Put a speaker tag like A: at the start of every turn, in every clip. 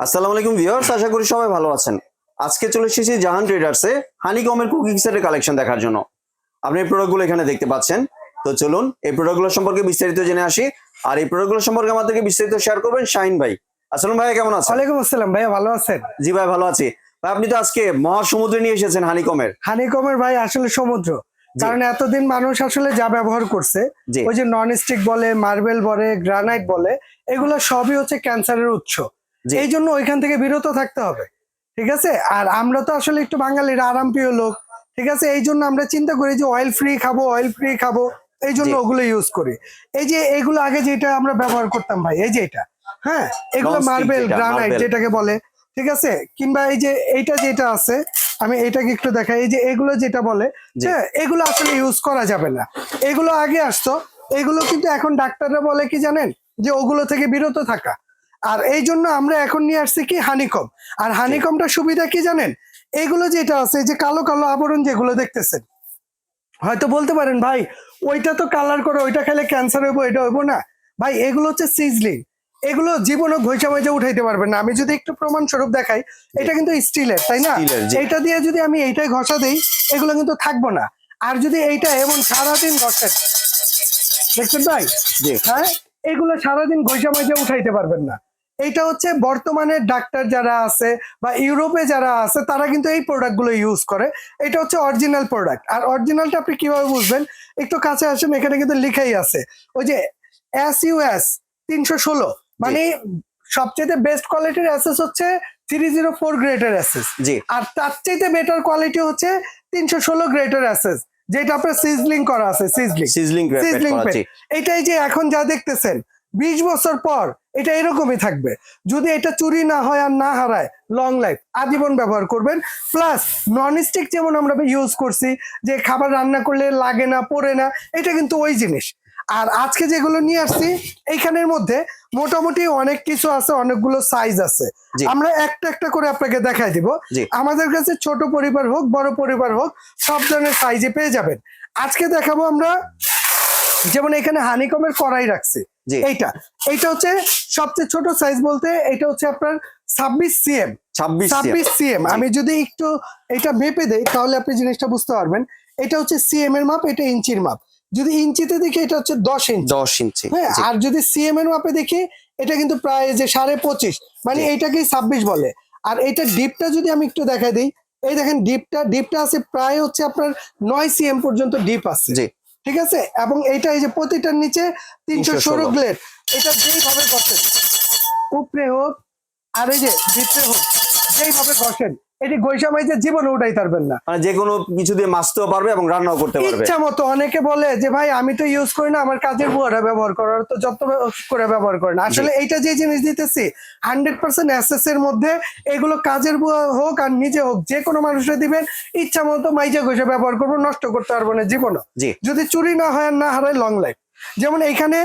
A: আসসালামু আলাইকুম ভিউয়ার্স আশা করি সবাই ভালো আছেন। আজকে চলে এসেছি জাহান ট্রেডার্সে হানিকমের কুকিং সেটের কালেকশন দেখার জন্য। আপনি এই প্রোডাক্টগুলো এখানে দেখতে পাচ্ছেন। তো চলুন এই প্রোডাক্টগুলো সম্পর্কে বিস্তারিত জেনে আসি। আর এই প্রোডাক্টগুলো সম্পর্কে আমাদেরকে বিস্তারিত শেয়ার করবেন শাহিন ভাই। আসসালাম ভাই কেমন আছেন?
B: ওয়ালাইকুম আসসালাম ভাইয়া ভালো আছেন?
A: জি ভাই ভালো আছি। ভাই আপনি তো আজকে মহাসমুদ্রে নিয়ে এসেছেন হানিকমের।
B: হানিকমের ভাই আসলে সমুদ্র। কারণ এতদিন মানুষ আসলে যা ব্যবহার করছে ওই যে নন স্টিক বলে মার্বেল বলে গ্রানাইট বলে এগুলো সবই হচ্ছে ক্যান্সারের উৎস। এই জন্য ওইখান থেকে বিরত থাকতে হবে ঠিক আছে? আর আমরা তো আসলে একটু বাঙালির আরামপ্রিয় লোক ঠিক আছে? এই জন্য আমরা চিন্তা করি যে অয়েল ফ্রি খাব অয়েল ফ্রি খাব এই জন্য ওগুলো ইউজ করি। এই যে এগুলো আগে যেটা আমরা ব্যবহার করতাম ভাই এই যে এটা হ্যাঁ? এগুলো মার্বেল গ্রানাইট যেটাকে বলে ঠিক আছে? কিংবা এই যে এইটা যেটা আছে আমি এটাকে একটু দেখাই এই যে এগুলো যেটা বলে। হ্যাঁ? এগুলো আসলে ইউজ করা যাবে না। এগুলো আগে আসতো এগুলো কিন্তু এখন ডাক্তাররা বলে কি জানেন? যে ওগুলো থেকে বিরত থাকা। আর এই জন্য আমরা এখন নিয়ে আসছি কি হানিকম। আর হানিকমটা সুবিধা কি জানেন? এগুলো যেটা আছে যে কালো কালো আবরণ যেগুলো দেখতেছেন হয়তো বলতে পারেন ভাই ওইটা তো কালার করে ওইটা খেলে ক্যান্সার হইবো এটা হইবো না। ভাই এগুলো হচ্ছে সিজলিং এগুলো জীবনও ঘষা মাইজা উঠাইতে পারবেন না। আমি যদি একটু প্রমাণ স্বরূপ দেখাই এটা কিন্তু স্টিলের তাই না। এইটা দিয়ে যদি আমি এইটাই ঘষা দেই এগুলো কিন্তু থাকব না। আর যদি এইটা এমন সারাদিন ঘষেন দেখছেন ভাই? হ্যাঁ? এগুলো সারাদিন ঘষা মাজা উঠাইতে পারবেন না। এটা হচ্ছে বর্তমানে ডাক্তার যারা আছে বা ইউরোপে যারা আছে তারা কিন্তু এই প্রোডাক্টগুলো ইউজ করে। এটা হচ্ছে অরিজিনাল প্রোডাক্ট আর অরিজিনালটা আপনি কীভাবে বুঝবেন? একটু কাছে আসেন এখানে কিন্তু লিখাই আছে। ওই যে এস ইউএস তিনশো ষোলো মানে সবচেয়ে বেস্ট কোয়ালিটির অ্যাসেস হচ্ছে three zero four greater S S
A: জি।
B: আর তার চাইতে বেটার কোয়ালিটি হচ্ছে তিনশো ষোলো গ্রেটার অ্যাসেস যেটা আপনার সিজলিং করা আছে সিজলিং
A: সিজলিং। জি।
B: এটাই যে এখন যা দেখতেছেন বিশ বছর পর এটা এরকমই থাকবে। যদি এটা চুরি না হয় আর না হারায় লং লাইফ আজীবন ব্যবহার করবেন। প্লাস নন স্টিক যেমন আমরা ইউজ করছি যে খাবার রান্না করলে লাগে না পড়ে না এটা কিন্তু ওই জিনিস। আর আজকে যেগুলো নিয়ে আসছি এইখানের মধ্যে মোটামুটি অনেক কিছু আছে অনেকগুলো সাইজ আছে। আমরা একটা একটা করে আপনাকে দেখাই দিব। আমাদের কাছে ছোট পরিবার হোক বড় পরিবার হোক সব ধরনের সাইজে পেয়ে যাবেন। আজকে দেখাবো আমরা যেমন এখানে হানিকমের কড়াই রাখছি। এইটা। এইটা হচ্ছে সবচেয়ে ছোট সাইজ বলতে এটা হচ্ছে আপনার ছাব্বিশ সিএম
A: ছাব্বিশ
B: সিএম। আমি যদি একটু এটা মেপে দেই তাহলে আপনি জিনিসটা বুঝতে পারবেন। এটা হচ্ছে সিএম এর মাপ এটা ইঞ্চির মাপ। যদি ইঞ্চিতে দেখি এটা হচ্ছে দশ ইঞ্চি।
A: দশ ইঞ্চি
B: হ্যাঁ আর যদি সিএম এর মাপে দেখি এটা কিন্তু প্রায় যে সাড়ে পঁচিশ মানে। এইটাকেই ছাব্বিশ বলে। আর এটা ডিপটা যদি আমি একটু দেখা দিই এই দেখেন ডিপটা ডিপটা আছে প্রায় হচ্ছে আপনার নয় সিএম পর্যন্ত ডিপ আছে।
A: জি।
B: ঠিক আছে? এবং এইটা এই যে প্রতিটার নিচে তিনশো ষোলো
A: 316
B: গ্লেড এটা যেইভাবে ঘষেন উপরে হোক আর এই যে ভিতরে হোক যেইভাবে ঘষেন এটি গৈসা মাইজে জীবনে উঠাই পারবেন না।
A: মানে যে কোনো কিছু দিয়ে মাছতেও পারবে এবং রান্নাও করতে পারবে।
B: ইচ্ছা মতো অনেকে বলে যে ভাই আমি তো ইউজ করি না আমার কাজের বুয়ারা ব্যবহার করার তো যত করে ব্যবহার করে না। আসলে এইটা যে জিনিস দিতেছি হান্ড্রেড পার্সেন্ট অ্যাসেস এর মধ্যে এগুলো কাজের বুয়া হোক আর নিজে হোক যে কোনো মানুষের দিবেন ইচ্ছা মতো মাইজা ঘষে ব্যবহার করব নষ্ট করতে পারব না জীবনও। যদি চুরি না হয় না হারায় লং লাইফ যেমন এইখানে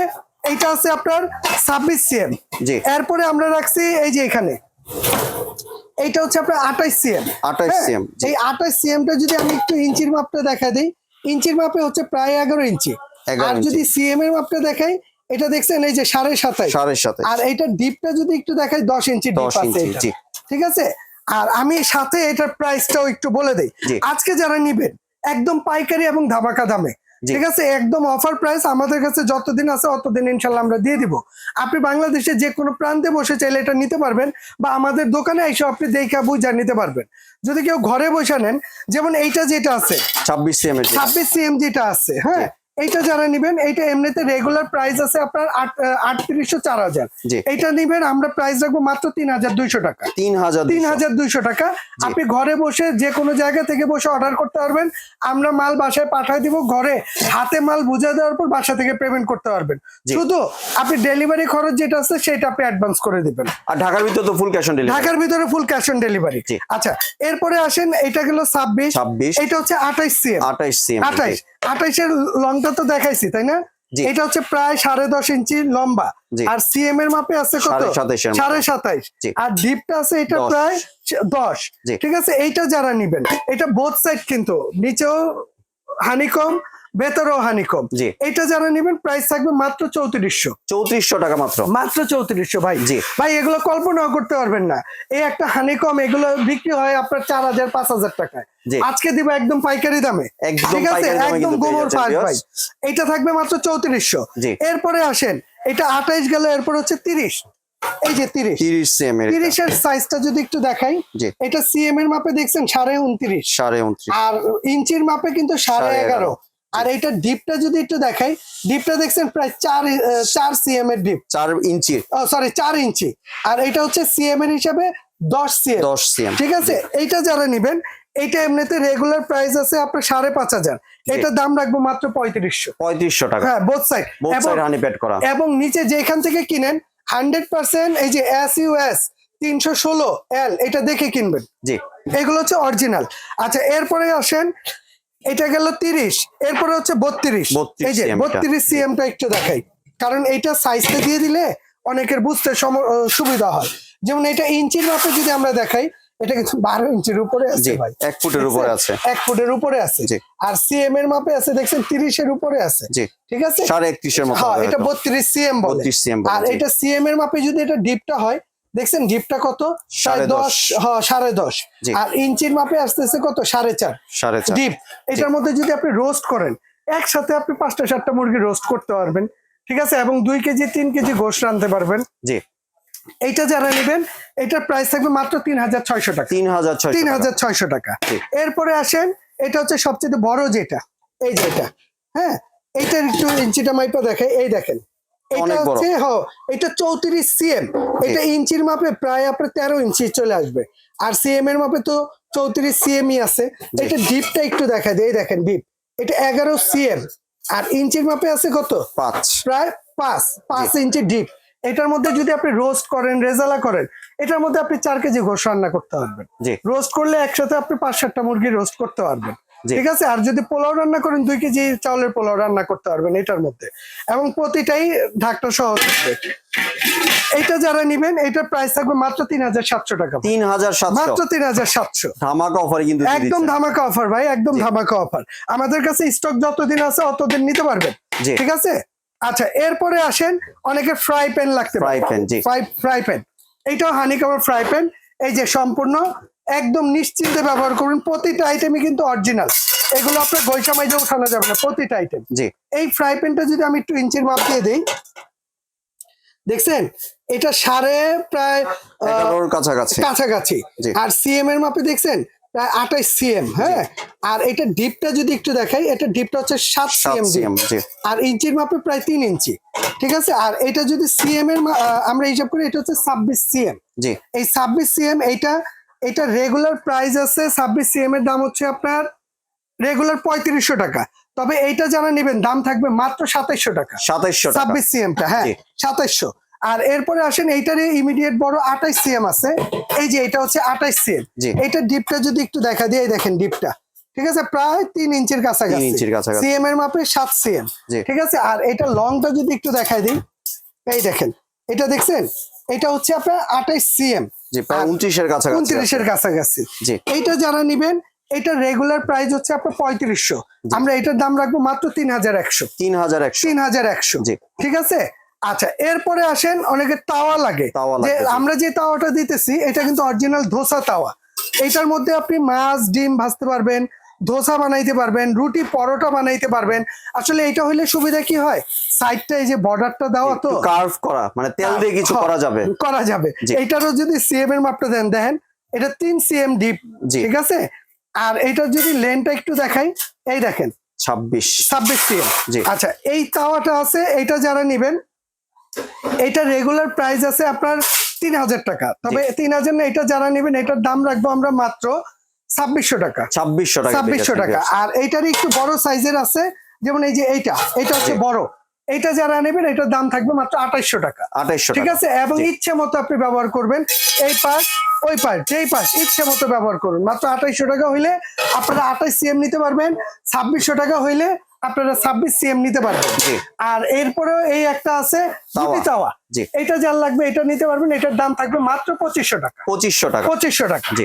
B: এইটা আছে আপনার ছাব্বিশ সিএম
A: জি।
B: এরপরে আমরা রাখছি এই যে এখানে। এইটা হচ্ছে আপনার আঠাইশ সিএম।
A: 28 cm, জি।
B: এই আঠাইশ সিএমটা যদি আমি একটু ইঞ্চির মাপটা দেখা দিই ইঞ্চির মাপে হচ্ছে প্রায় এগারো ইঞ্চি। আর। যদি সিএম এর মাপটা দেখাই এটা দেখছেন এই যে সাড়ে সাতাইশ
A: সাড়ে সাথে
B: আর এইটা ডিপটা যদি একটু দেখাই দশ ইঞ্চি ডিপ
A: দশ
B: আছে
A: ইঞ্চি
B: ঠিক আছে? আর আমি সাথে এটার প্রাইসটাও একটু বলে দিই। আজকে যারা নিবেন একদম পাইকারি এবং ধামাকা দামে। ঠিক আছে? একদম অফার প্রাইস আমাদের কাছে যতদিন আছে অতদিন ইনশাল্লাহ আমরা দিয়ে দিব। আপনি বাংলাদেশে যে কোনো প্রান্তে বসে চাইলে এটা নিতে পারবেন বা আমাদের দোকানে এসে আপনি দেখা বুঝা নিতে পারবেন। যদি কেউ ঘরে বসে নেন যেমন এইটা যেটা আছে
A: ছাব্বিশ সিএম
B: ছাব্বিশ সিএম যেটা আছে হ্যাঁ? এইটা যারা নিবেন এইটা এমনিতে রেগুলার প্রাইস আছে আপনার আট আটত্রিশশো চার হাজার এইটা নিবেন আমরা প্রাইস রাখব মাত্র তিন হাজার দুইশো টাকা।
A: তিন হাজার
B: তিন হাজার দুইশো টাকা। আপনি ঘরে বসে যে কোনো জায়গা থেকে বসে অর্ডার করতে পারবেন। আমরা মাল বাসায় পাঠিয়ে দিব ঘরে হাতে মাল বুঝে দেওয়ার পর বাসা থেকে পেমেন্ট করতে পারবেন। শুধু আপনি ডেলিভারি খরচ যেটা আছে সেটা আপনি অ্যাডভান্স করে দিবেন।
A: আর ঢাকার ভিতরে তো ফুল ক্যাশ অন ডেলিভারি
B: ঢাকার ভিতরে ফুল ক্যাশ অন ডেলিভারি। আচ্ছা এরপরে আসেন এটা গেল ছাব্বিশ।
A: ছাব্বিশ।
B: এটা হচ্ছে আঠাইশ সিএম
A: আঠাইশ সিএম
B: আঠাইশ। আঠাইশের লংটা তো দেখাইছি তাই না। এটা হচ্ছে প্রায় সাড়ে দশ ইঞ্চি লম্বা। আর সিএম এর মাপে আছে কত?
A: সাড়ে
B: সাতাইশ। আর ডিপটা আছে এটা প্রায় দশ। ঠিক আছে? এইটা যারা নিবেন এটা বোধ সাইড কিন্তু নিচেও হানিকম ভেতরেও হানিকম।
A: জি।
B: এটা যারা নেবেন প্রাইস থাকবে মাত্র চৌত্রিশশো।
A: চৌত্রিশশো টাকা মাত্র।
B: মাত্র চৌত্রিশশো ভাই।
A: জি।
B: ভাই এগুলো কল্পনাও করতে পারবেন না। এই একটা হানিকম এগুলো বিক্রি হয় আপনার চার হাজার পাঁচ হাজার টাকায়। আজকে দিব একদম পাইকারি দামে। ঠিক আছে? একদম গোবর পাঁচ ভাই। এটা থাকবে মাত্র চৌত্রিশশো। এরপরে আসেন এটা আঠাইশ গেল এরপর হচ্ছে তিরিশ। এই যে তিরিশ।
A: তিরিশ সেম এর
B: সাইজটা যদি একটু দেখাই এটা সিএম এর মাপে দেখছেন সাড়ে উনত্রিশ।
A: সাড়ে উনত্রিশ।
B: আর ইঞ্চির মাপে কিন্তু সাড়ে
A: সাড়ে
B: এগারো।
A: এগারো।
B: আর এটা ডিপটা যদি একটু দেখাই ডিপটা দেখছেন প্রায় চার চার সিএম এর ডিপ
A: চার ইঞ্চি।
B: সরি চার ইঞ্চি। আর এটা হচ্ছে সিএম এর হিসাবে দশ সিএম
A: দশ সিএম
B: ঠিক আছে? এইটা যারা নিবেন এইটা এমনিতে রেগুলার প্রাইস আছে আপনার সাড়ে পাঁচ হাজার। এটার দাম রাখব মাত্র পঁয়ত্রিশশো।
A: পঁয়ত্রিশশো টাকা।
B: হ্যাঁ বোথ সাইড এবং নিচে যেখান থেকে কিনেন হান্ড্রেড পার্সেন্ট এই যে এস ইউএস তিনশো ষোলো এল এটা দেখে কিনবেন।
A: জি।
B: এগুলো হচ্ছে অরিজিনাল। আচ্ছা এরপরে আসেন এটা গেল তিরিশ এরপরে হচ্ছে বত্রিশ।
A: 32
B: এই যে
A: বত্রিশ সি
B: বত্রিশ সিএমটা একটু দেখাই। কারণ এটা সাইজটা দিয়ে দিলে অনেকের বুঝতে সুবিধা হয়। যেমন এটা ইঞ্চির মাপে যদি আমরা দেখাই এটা কিন্তু বারো ইঞ্চির উপরে আছে ভাই।
A: এক ফুটের উপরে আছে?
B: এক ফুটের উপরে আছে। আর সিএম এর মাপে আছে দেখছেন তিরিশের উপরে আছে। ঠিক আছে?
A: সাড়ে একত্রিশের মতো
B: হ্যাঁ এটা বত্রিশ সিএম
A: বত্রিশ সিএম
B: আর এটা সিএম এর মাপে যদি এটা ডিপটা হয় দেখছেন ডিপটা কত?
A: সাড়ে
B: দশ। হ্যাঁ সাড়ে দশ। আর ইঞ্চির মাপে আসতেছে কত? সাড়ে চার।
A: সাড়ে
B: ডিপ। এটার মধ্যে যদি আপনি রোস্ট করেন একসাথে আপনি পাঁচটা সাতটা মুরগি রোস্ট করতে পারবেন। ঠিক আছে? এবং দুই কেজি তিন কেজি গোশ রানতে পারবেন।
A: জি।
B: এইটা যারা নেবেন এটার প্রাইস থাকবে মাত্র তিন হাজার ছয়শো টাকা।
A: তিন হাজার
B: তিন হাজার ছয়শো টাকা। এরপরে আসেন এটা হচ্ছে সবচেয়ে বড় যেটা এই যে এটা হ্যাঁ? এইটার একটু ইঞ্চিটা মাইপা দেখে এই দেখেন। এটা হচ্ছে এটা চৌত্রিশ সিএম। এটা ইঞ্চির মাপে প্রায় আপনার তেরো ইঞ্চি চলে আসবে। আর সিএম এর মাপে তো চৌত্রিশ সিএমই আছে। এটা ডিপটা একটু দেখা এই দেখেন ডিপ। এটা এগারো সিএম। আর ইঞ্চির মাপে আছে কত?
A: পাঁচ।
B: প্রায় পাঁচ পাঁচ ইঞ্চি ডিপ। এটার মধ্যে যদি আপনি রোস্ট করেন রেজালা করেন এটার মধ্যে আপনি চার কেজি ঘোষ রান্না করতে পারবেন। রোস্ট করলে একসাথে আপনি পাঁচ সাতটা মুরগি রোস্ট করতে পারবেন। ঠিক আছে? আর যদি পোলাও রান্না করেন দুই কেজি চাউলের পোলাও রান্না করতে পারবেন এটার মধ্যে। এবং প্রতিটাই ঢাকটা সহ থাকবে। এটা যারা নিবেন এটার প্রাইস থাকবে মাত্র তিন হাজার সাতশো টাকা
A: তিন হাজার সাতশো।
B: মাত্র তিন হাজার সাতশো।
A: ধামাকা অফারে কিন্তু
B: একদম ধামাকা অফার ভাই একদম ধামাকা অফার আমাদের কাছে স্টক যতদিন আছে অতদিন নিতে পারবেন। ঠিক আছে? আচ্ছা এরপরে আসেন অনেকে ফ্রাই প্যান লাগতে
A: ফ্রাই প্যান জি।
B: ফ্রাই প্যান এইটাও হানিকামার ফ্রাই প্যান এই যে সম্পূর্ণ একদম নিশ্চিন্তে ব্যবহার করুন প্রতিটা আইটেমই কিন্তু অরিজিনাল এগুলো আপনার গৈসা মাইজে উঠানো যাবে না প্রতিটা আইটেম
A: জি।
B: এই ফ্রাই প্যানটা যদি আমি একটু ইঞ্চির মাপ দিয়ে দিই দেখছেন? এটা সাড়ে প্রায়
A: কাছাকাছি।
B: কাছাকাছি। আর সিএম এর মাপে দেখছেন? প্রায় আঠাইশ সিএম হ্যাঁ? আর এটা ডিপটা যদি একটু দেখাই এটা ডিপটা হচ্ছে সাত সিএম আর ইঞ্চির মাপে প্রায় তিন ইঞ্চি ঠিক আছে? আর এটা যদি সিএম এর আমরা হিসাব করি এটা হচ্ছে ছাব্বিশ সিএম।
A: জি।
B: এই ছাব্বিশ সিএম এইটা এটা রেগুলার প্রাইস আছে ছাব্বিশ সিএম এর দাম হচ্ছে আপনার রেগুলার পঁয়ত্রিশশো টাকা। তবে এইটা যারা নেবেন দাম থাকবে মাত্র সাতাইশশো টাকা।
A: সাতাইশশো
B: ছাব্বিশ সিএমটা হ্যাঁ? সাতাইশশো। আর এরপরে আসেন এইটারই ইমিডিয়েট বড় আঠাইশ সিএম আছে। এই যে এটা হচ্ছে আঠাইশ সিএম এটা ডিপটা যদি একটু দেখা দিয়ে দেখেন ডিপটা। ঠিক আছে? প্রায় তিন ইঞ্চির কাছাকাছি। সিএম এর মাপে সাত সিএম ঠিক আছে? আর এটা লংটা যদি একটু দেখাই দিই এই দেখেন এটা দেখছেন? এটা হচ্ছে আপনার আঠাইশ সিএম
A: উনত্রিশের কাছাকাছি
B: উনত্রিশের কাছাকাছি। এইটা যারা নিবেন এটা রেগুলার প্রাইস হচ্ছে আপনার পঁয়ত্রিশশো। আমরা এটার দাম রাখব মাত্র তিন হাজার একশো।
A: তিন হাজার একশো।
B: তিন হাজার একশো। ঠিক আছে? আচ্ছা এরপরে আসেন অনেকে তাওয়া লাগে। আমরা যে তাওয়াটা দিতেছি এটা কিন্তু অরিজিনাল ধোসা তাওয়া। এটার মধ্যে আপনি মাছ ডিম ভাজতে পারবেন ধোসা বানাইতে পারবেন রুটি পরোটা বানাইতে পারবেন। আসলে এটা হইলে সুবিধা কি হয়? সাইডটা এই যে বর্ডারটা দেওয়া তো
A: কার্ভ করা মানে তেল দিয়ে কিছু
B: হ্যাঁ,
A: করা যাবে।
B: করা যাবে।
A: জি।
B: এইটারও যদি সিএম এর মাপটা দেন দেখেন এটা তিন সিএম ডিপ ঠিক আছে? আর এইটার যদি লেনটা একটু দেখাই এই দেখেন।
A: ছাব্বিশ।
B: ছাব্বিশ সিএম
A: জি।
B: আচ্ছা এই তাওয়াটা আছে এইটা যারা নিবেন এটা রেগুলার প্রাইস আছে আপনার তিন হাজার টাকা। তবে তিন হাজার না এটা যারা নেবেন এটার দাম রাখব আমরা মাত্র ছাব্বিশশো টাকা।
A: ছাব্বিশশো টাকা
B: ছাব্বিশশো টাকা। আর এইটার একটু বড় সাইজের আছে যেমন এই যে এইটা এটা হচ্ছে বড়। এটা যারা নেবেন এটার দাম থাকবে মাত্র আঠাইশশো টাকা।
A: আঠাইশশো
B: ঠিক আছে? এবং ইচ্ছে মতো আপনি ব্যবহার করবেন এই পাশ ওই পাশ যেই পাশ ইচ্ছে মতো ব্যবহার করুন। মাত্র আঠাইশশো টাকা হইলে আপনারা আঠাইশ সিএম নিতে পারবেন ছাব্বিশশো টাকা হইলে আপনারা ছাব্বিশ সিএম নিতে পারবেন। আর এরপরেও এই একটা আছে দুটি এটা যার লাগবে এটা নিতে পারবেন এটার দাম থাকবে মাত্র পঁচিশশো টাকা।
A: পঁচিশশো টাকা।
B: পঁচিশশো টাকা।
A: জি।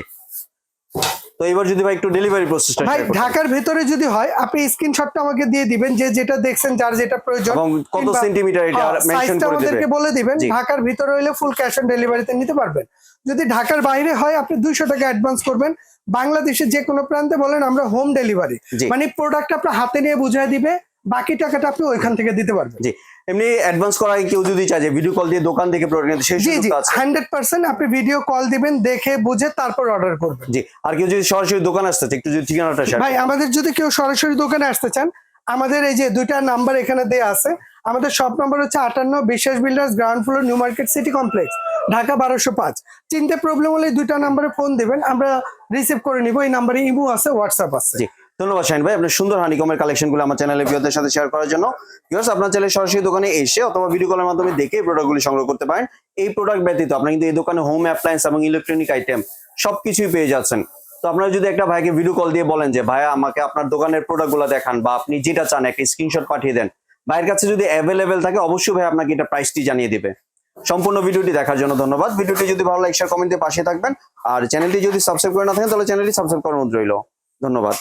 A: তো এবার যদি ভাই একটু ডেলিভারি প্রসেসটা
B: ভাই ঢাকার ভেতরে যদি হয় আপনি স্ক্রিনশটটা আমাকে দিয়ে দিবেন যে যেটা দেখছেন যার যেটা প্রয়োজন
A: এবং কত সেন্টিমিটার এটা
B: হ্যাঁ,
A: মেনশন
B: সাইজটা
A: করে
B: আমাদেরকে বলে দিবেন ঢাকার ভিতরে হলে ফুল ক্যাশ অন ডেলিভারিতে নিতে পারবেন। যদি ঢাকার বাইরে হয় আপনি দুইশো টাকা অ্যাডভান্স করবেন। বাংলাদেশের যে কোনো প্রান্তে বলেন আমরা হোম ডেলিভারি মানে প্রোডাক্ট আপনার হাতে নিয়ে বুঝাই দিবে বাকি টাকাটা আপনি ওইখান থেকে দিতে পারবেন।
A: জি এমনি অ্যাডভান্স করা কেউ যদি চায় যে ভিডিও কল দিয়ে দোকান থেকে প্রোডাক্ট নিতে সেই
B: জি জি
A: সুযোগটা আছে।
B: হান্ড্রেড পার্সেন্ট আপনি ভিডিও কল দিবেন দেখে বুঝে তারপর অর্ডার করবেন।
A: জি আর কেউ যদি সরাসরি দোকান আসতে চায়, একটু যদি ঠিকানাটা শেয়ার
B: ভাই আমাদের যদি কেউ সরাসরি দোকানে আসতে চান আমাদের এই যে দুইটা নাম্বার এখানে দেয়া আছে আমাদের সব নাম্বার হচ্ছে আটান্ন Biswas builders ground floor new market city complex Dhaka বারোশো পাঁচ। চিনতে প্রবলেম হলে দুইটা নাম্বারে ফোন দিবেন আমরা রিসিভ করে নিব এই নাম্বারে ইমো আছে হোয়াটসঅ্যাপ আছে।
A: জি ধন্যবাদ শাহিন ভাই, আপনার সুন্দর হানিকমের কালেকশনগুলো আমার চ্যানেলে ভিউদের সাথে শেয়ার করার জন্য। ভিউয়ার্স আপনার চ্যানেলে সরাসরি দোকানে এসে অথবা ভিডিও কলের মাধ্যমে দেখে এই প্রোডাক্টগুলি সংগ্রহ করতে পারেন। এই প্রোডাক্ট ব্যতীত আপনি কিন্তু এই দোকানে হোম অ্যাপ্লায়েন্স এবং ইলেকট্রনিক আইটেম সবকিছুই পেয়ে যাচ্ছেন। তো আপনারা যদি একটা ভাইকে ভিডিও কল দিয়ে বলেন যে, ভাইয়া, আমাকে আপনার দোকানের প্রোডাক্টগুলো দেখান বা আপনি যেটা চান, একটা স্ক্রিনশট পাঠিয়ে দেন। ভাইয়ের কাছে যদি অ্যাভেলেবেল থাকে, অবশ্যই ভাই আপনাকে এটা প্রাইসটি জানিয়ে দিবে। সম্পূর্ণ ভিডিওটি দেখার জন্য ধন্যবাদ। ভিডিওটি যদি ভালো লাগে শেয়ার কমেন্টে পাশে থাকবেন। আর চ্যানেলটি যদি সাবস্ক্রাইব করে না থাকেন, তাহলে চ্যানেলটি সাবস্ক্রাইব করার অনুরোধ রইল। ধন্যবাদ।